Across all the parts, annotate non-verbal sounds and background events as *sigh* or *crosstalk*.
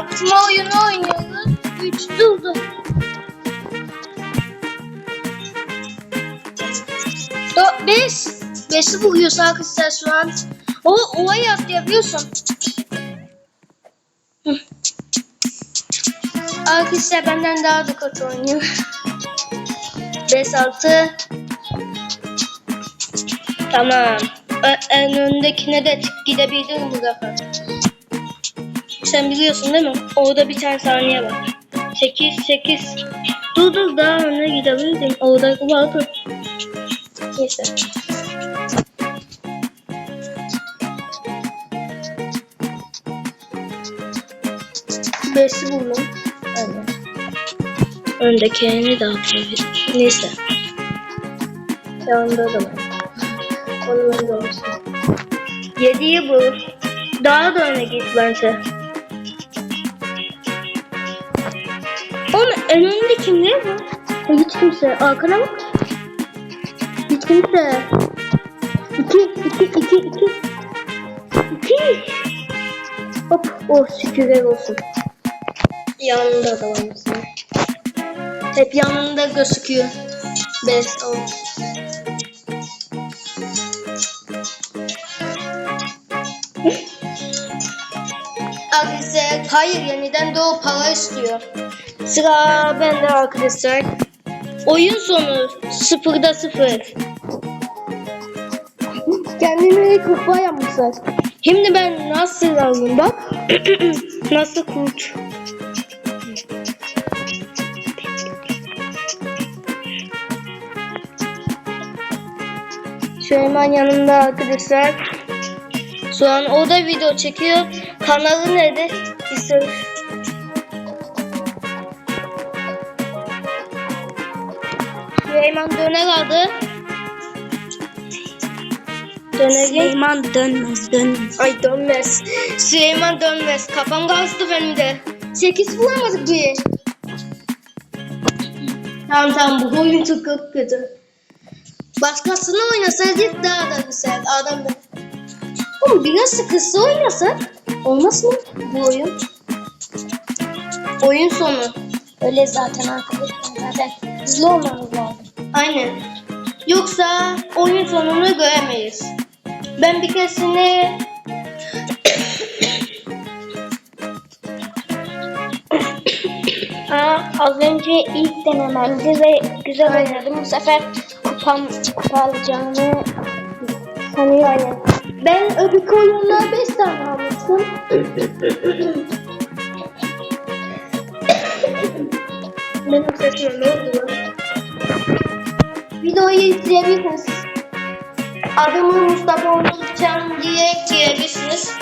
Kalkışma oyunu oynuyoruz. Üç durdu. Dört, beş. Beşi vuruyoruz arkadaşlar şu an. O ovayı atlayabiliyorsun. Hı. Arkadaşlar benden daha da kötü oynuyor. 5 6 Tamam. En öndekine de çık- gidebilirim bu sefer. Sen biliyorsun değil mi? Orada bir tane saniye var. 8 8 Dur dur daha öne gidebilirim. Orada vardı. Neyse. Beşi buldum. Aynen. Öndekini de atabilirim. Neyse. Yanında da var. Onun önünde olsun. Yediyi bul. Daha da öne git bence. En önünde kim ne? E, hiç kimse. Arkana bak. Hiç kimse. İki, iki, iki, iki. İki. Hop. Oh şükürler olsun. Yanında da var mesela. Hep yanında gözüküyor. Beş, on. Arkadaşlar hayır yeniden de o para istiyor. Sıra bende arkadaşlar. Oyun sonu sıfırda sıfır. Kendine kupa yapmışlar. Şimdi ben nasıl alayım bak. *clears throat* nasıl kurt. Süleyman yanımda arkadaşlar. Şu an o da video çekiyor. Kanalı nerede? Bir Süleyman döner aldı. Döner Süleyman dönmez dönmez. Ay dönmez. Süleyman dönmez. Kafam kastı benim de. Sekiz bulamadık bir. Tamam tamam bu oyun çok çok kötü. Başkasını oynasaydık daha da güzel. Adam da. Oğlum biraz sıkısı oynasak olmaz mı bu oyun? Oyun sonu. Öyle zaten arkadaşlar zaten hızlı olmamız lazım. Aynen. Yoksa oyun sonunu göremeyiz. Ben bir keresinde *coughs* Aa, az önce ilk denememdi ve güzel oynadım. Bu sefer kupam kupa alacağımı sanıyorum. ben öbür oyunlar 5 tane almıştım. *coughs* Benim sesime ne oldu? Videoyu izleyebilirsiniz. Adımı Mustafa Onurcan diye girebilirsiniz.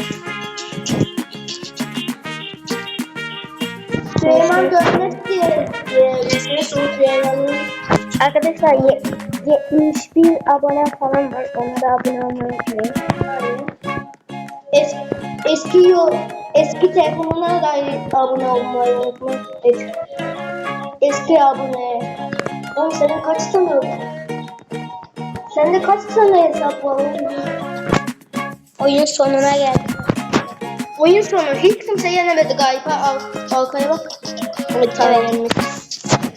Süleyman Dönmek diye girebilirsiniz. Arkadaşlar ye- 71 abone falan var. Onlara abone olmayı unutmayın. Es, eski yol, eski telefonuna da abone olmayı unutmayın. Es, eski abone. Oğlum senin kaç tane yok? Sende kaç tane hesap var oğlum? Oyun sonuna geldik. Oyun sonu hiç kimse yenemedi galiba. Al, arkaya bak. Evet tamam yenmiş.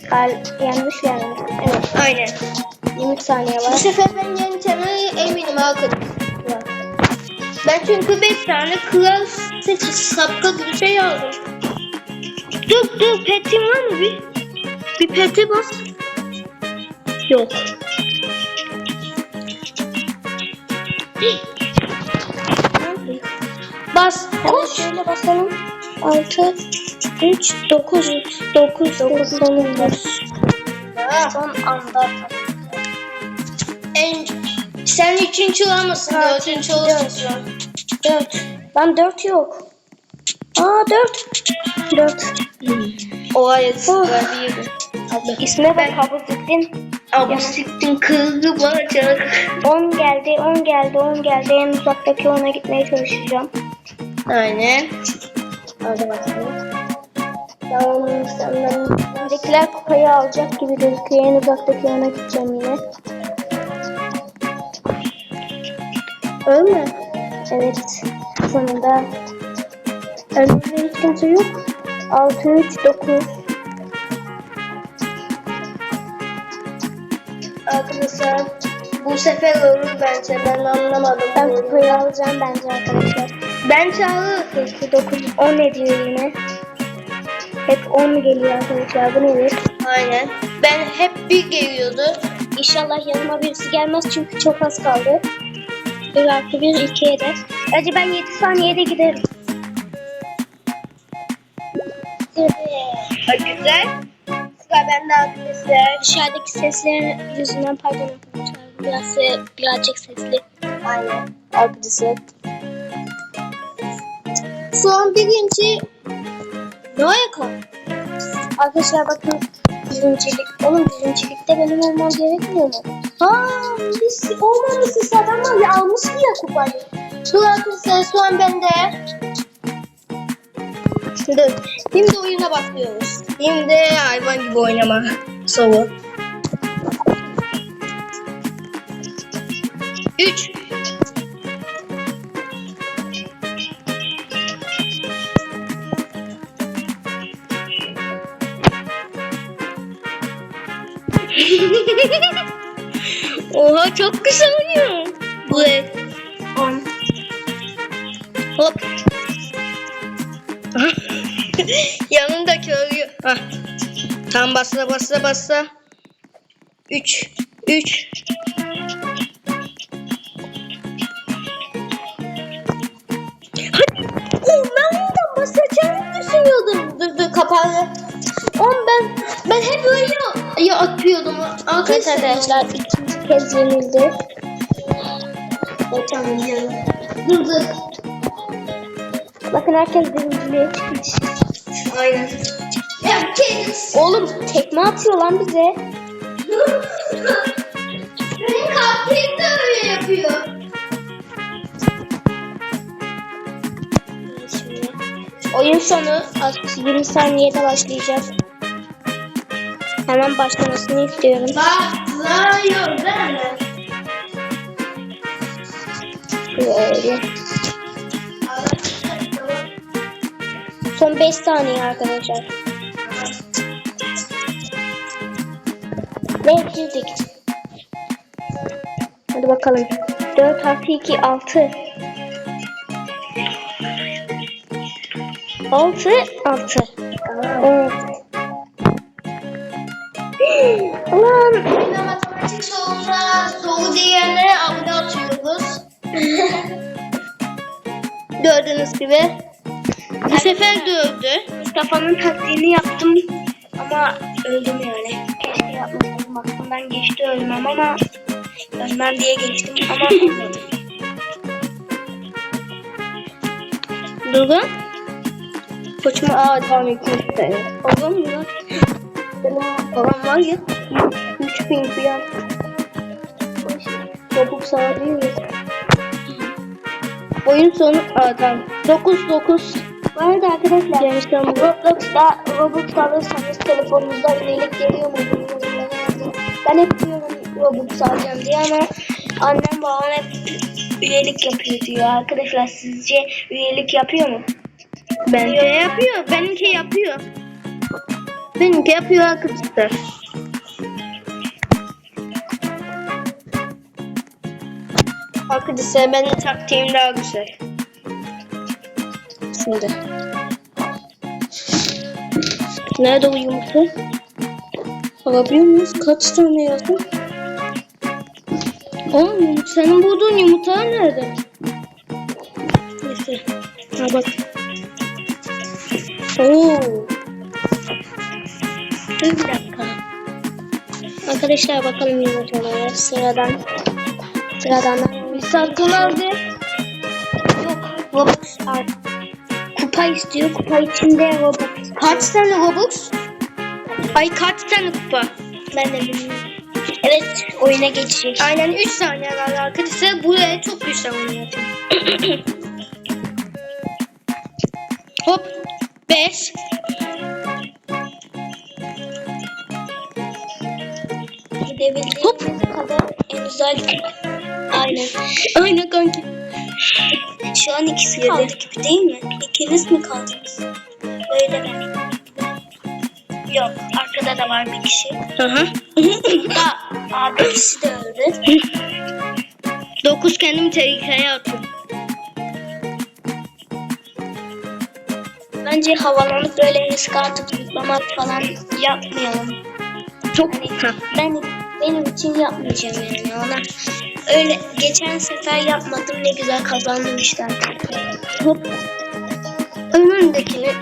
Gal yanlış yani. Evet. Aynen. 20 saniye Bu var. sefer ben yeneceğime eminim arkadaşlar. Ben çünkü 5 tane kral sesi sapka gibi şey aldım. Dur dur petin var mı bir? Bir pete bas. Yok. Bas. Koş. şöyle basalım. 6 3 9 9 9 sonunda. Son anda. En, sen üçüncü olmasın, Ha, dördüncü dört. olsun. 4. Lan 4 yok. Aa 4. 4. O ayet Oh. sıra bir. İsme bak Abi siktin kızı bacak. 10 geldi, 10 geldi, 10 geldi. En uzaktaki ona gitmeye çalışacağım. Aynen. Hadi bakalım. Tamam, senden öndekiler kupayı alacak gibi gözüküyor. En uzaktaki ona gideceğim yine. Ölme. Evet. Sonunda. Önümde hiç kimse yok. 6, 3, 9. Arkadaşlar bu sefer olur bence. Ben anlamadım. Ben kupayı alacağım bence arkadaşlar. Ben çağırır. 8, 9, 10 ediyor yine. Hep 10 geliyor arkadaşlar. Bu nedir? Aynen. Ben hep bir geliyordu. İnşallah yanıma birisi gelmez çünkü çok az kaldı. 1 artı 1, 2 eder. Hadi ben 7 saniyede giderim. Güzel. Sıra bende arkadaşlar. Dışarıdaki sesler yüzünden pardon. Biraz, birazcık sesli. Aynen. Arkadaşlar. Son birinci kaldı. Arkadaşlar bakın birincilik. Oğlum birincilikte benim olmam gerekmiyor mu? Aa, biz olmamışız adamlar ya almış ya kupayı. Dur arkadaşlar şu an bende. Dur. Şimdi oyuna başlıyoruz. Şimdi hayvan gibi oynama. Soru. 3 *laughs* Oha çok güzel oynuyor. Bu. On. Hop. *laughs* Yanındaki ölüyor. Hah. Tam bassa bassa. Üç. Üç. Hadi. Oh, ben buradan basacağımı düşünüyordum. Dur dur kapalı. Oğlum ben ben hep öyle ya atıyordum. Evet Arkadaşlar. ikinci kez yenildi. Tamam canım. Dur dur. Bakın herkes birinciliğe çıkmış. Aynen. Ya kez. Oğlum tekme atıyor lan bize. Benim kalbim de öyle yapıyor. Şimdi oyun sonu az 20 saniyede başlayacak. Hemen başlamasını istiyorum. Başlıyor değil mi? Böyle. 5 saniye arkadaşlar. Ve girdik. Hadi bakalım. 4 artı 2 6. 6 6. Evet. *gasps* Ulan Yine matematik sorusuna soru diyene abone atıyoruz. *laughs* Gördüğünüz gibi. Bu sefer de öldü. Mustafa'nın taktiğini yaptım ama öldüm yani. Keşke yapmasaydım. Aklımdan geçti ölmem ama ölmem diye geçtim ama ölmedim. Durgun. Koçuma aa devam etmek istedim. Babam mı? Babam var ya. 3 bin falan. Topuk sağ değil? Oyun sonu adam. 9-9 bu arada arkadaşlar bu. Roblox'ta Robux alırsanız telefonunuzda üyelik geliyor mu. Ben hep diyorum Robux alacağım diye ama annem babam hep üyelik yapıyor diyor. Arkadaşlar sizce üyelik yapıyor mu? Bence yapıyor. Benimki yapıyor. Benimki yapıyor arkadaşlar. Arkadaşlar benim taktiğim daha güzel. Şimdi. Nerede o yumurta? Alabiliyor muyuz? Kaç tane yazdın? Oğlum senin bulduğun yumurtalar nerede? Neyse. Ha bak. Oo. Bir dakika. Arkadaşlar bakalım yumurtalara sıradan. Sıradan. Sakın aldı. Yok Robux al. Kupa istiyor. Kupa içinde Robux. Kaç tane Robux? Ay kaç tane kupa? Ben de bilmiyorum. Evet oyuna geçecek. Aynen 3 saniye kaldı arkadaşlar. Buraya çok güzel oynayacağım. *clears throat* Hop. 5. Gidebildiğimiz kadar en güzel. Aynen. Aynen kanki. Şu an ikisi kaldı gibi değil mi? İkiniz mi kaldınız? Öyle mi? Yok arkada da var bir kişi. Hı hı. Da abi ikisi de öldü. Dokuz kendimi tehlikeye atıyorum. Bence havalanıp böyle risk atıp zıplamak falan yapmayalım. Çok Hani ha. ben benim için yapmayacağım yani ona. Öyle geçen sefer yapmadım ne güzel kazandım işte artık. Hop. Önündekini.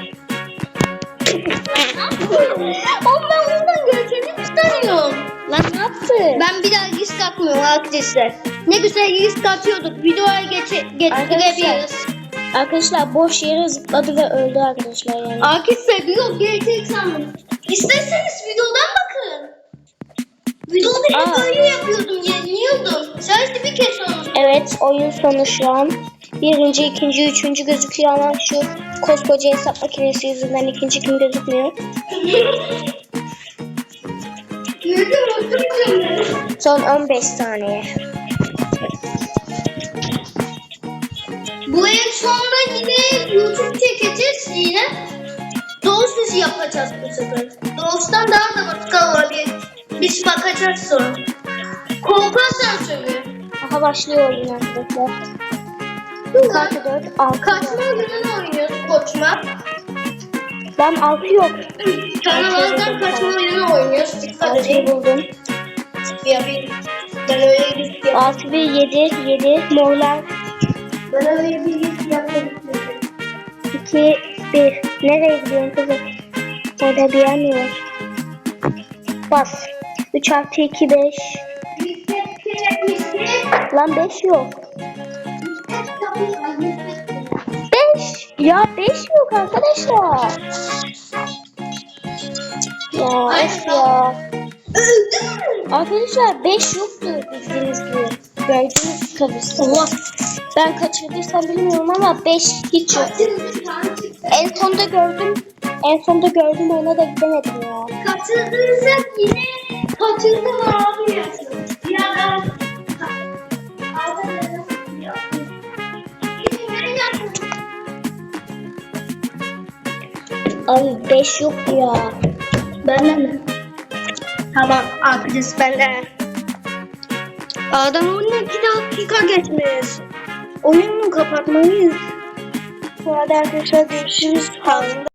Ben buradan görkemi tutamıyorum. Lan ne yaptın? Ben bir daha risk atmıyorum arkadaşlar. Ne güzel risk atıyorduk. Videoya geçe getirebiliriz. Arkadaşlar boş yere zıpladı ve öldü arkadaşlar yani. Arkadaşlar yok gerçek sandım. İsterseniz videodan. Videoda hep Aa. böyle yapıyordum, yeniliyordum. Sadece bir kez olmuş. Evet oyun sonu şu an. Birinci, ikinci, üçüncü gözüküyor ama şu koskoca hesap makinesi yüzünden ikinci kim gözükmüyor. Son 15 saniye. Bu en sonunda yine YouTube çekeceğiz yine. Doğu sesi yapacağız bu sefer. Doğuştan daha da batık olabilir. Biz bakacağız sonra. Korkarsan söyle. Aha başlıyor oyun arkadaşlar. Kartı 4, 6 Kaçma oyununu oynuyoruz koçma. Ben 6 yok. Canavardan kaçma oyununu oynuyoruz. Dikkat 6'yı edin. buldum. Yapayım. Ben öyle bir yap- 6 ve 7, 7 morlar. Ben öyle bir risk yapmadım. 2, 1. Nereye gidiyorsun kızım? Orada bir yer mi var? Bas. 3 artı 2, 5. Risk yapacak risk. Lan 5 yok. Risk yapacak risk. 5. Ya 5 yok arkadaşlar. Ya ya. Arkadaşlar 5 yoktu bildiğiniz gibi. Gördünüz tabii. Allah. Ben kaçırdıysam bilmiyorum ama 5 hiç yok. En sonda gördüm. En sonda gördüm ona da gidemedim ya. Kaçırdıysak yine kaçırdım abi. Ya ben... Abi 5 yok ya. Benden mi? Tamam arkadaş benden. Adam 12 dakika geçmiş. Oyunu kapatmalıyız. Bu arada arkadaşlar görüşürüz. Havunda